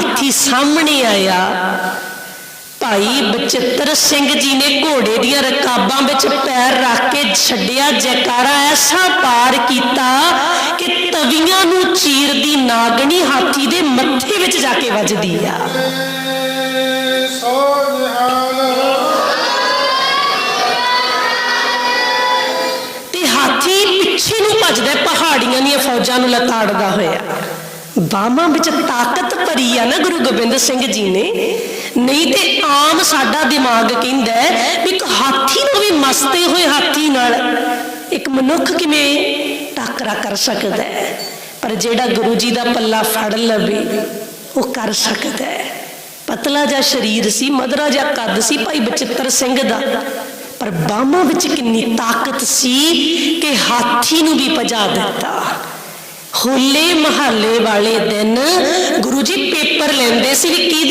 ਹਾਥੀ ਸਾਹਮਣੇ ਆਇਆ। ਭਾਈ ਬਚਿੱਤਰ ਸਿੰਘ ਜੀ ਨੇ ਘੋੜੇ ਦੀਆਂ ਰਕਾਬਾਂ ਵਿੱਚ ਪੈਰ ਰੱਖ ਕੇ ਛੱਡਿਆ। ਜੈਕਾਰਾ ਐਸਾ ਪਾਰ ਕੀਤਾ ਕਿ ਤਵੀਆਂ ਨੂੰ ਚੀਰਦੀ ਨਾਗਣੀ ਹਾਥੀ ਦੇ ਮੱਥੇ ਵਿੱਚ ਜਾ ਕੇ ਵੱਜਦੀ ਆ। ਤੇ ਹਾਥੀ ਪਿੱਛੇ ਨੂੰ ਭੱਜਦਾ ਪਹਾੜੀਆਂ ਦੀਆਂ ਫੌਜਾਂ ਨੂੰ ਲਤਾੜਦਾ ਹੋਇਆ। ਬਾਹਾਂ ਵਿੱਚ ਤਾਕਤ ਭਰੀ ਆ ਨਾ ਗੁਰੂ ਗੋਬਿੰਦ ਸਿੰਘ ਜੀ ਨੇ। ਨਹੀਂ ਤੇ ਆਮ ਸਾਡਾ ਦਿਮਾਗ ਕਹਿੰਦਾ ਵੀ ਇੱਕ ਹਾਥੀ ਨੂੰ ਵੀ ਮਸਤੇ ਹੋਏ ਹਾਥੀ ਨਾਲ ਇੱਕ ਮਨੁੱਖ ਕਿਵੇਂ ਟੱਕਰਾ ਕਰ ਸਕਦਾ ਹੈ? ਪਰ ਜਿਹੜਾ ਗੁਰੂ ਜੀ ਦਾ ਪੱਲਾ ਫੜ ਲਵੇ, ਉਹ ਕਰ ਸਕਦਾ ਹੈ। ਪਤਲਾ ਜਿਹਾ ਸਰੀਰ ਸੀ, ਮਧਰਾ ਜਿਹਾ ਕੱਦ ਸੀ, ਭਾਈ ਬਚਿੱਤਰ ਸਿੰਘ ਦਾ। ਪਰ ਬਾਹਾਂ ਵਿੱਚ ਕਿੰਨੀ ਤਾਕਤ ਸੀ ਕਿ ਹਾਥੀ ਨੂੰ ਵੀ ਭਜਾ ਦਿੱਤਾ। ਹੋਲੇ ਮਹੱਲੇ ਵਾਲੇ ਦਿਨ ਗੁਰੂ ਜੀ ਪੇਪਰ ਲੈਂਦੇ ਸੀ ਵੀ ਕੀ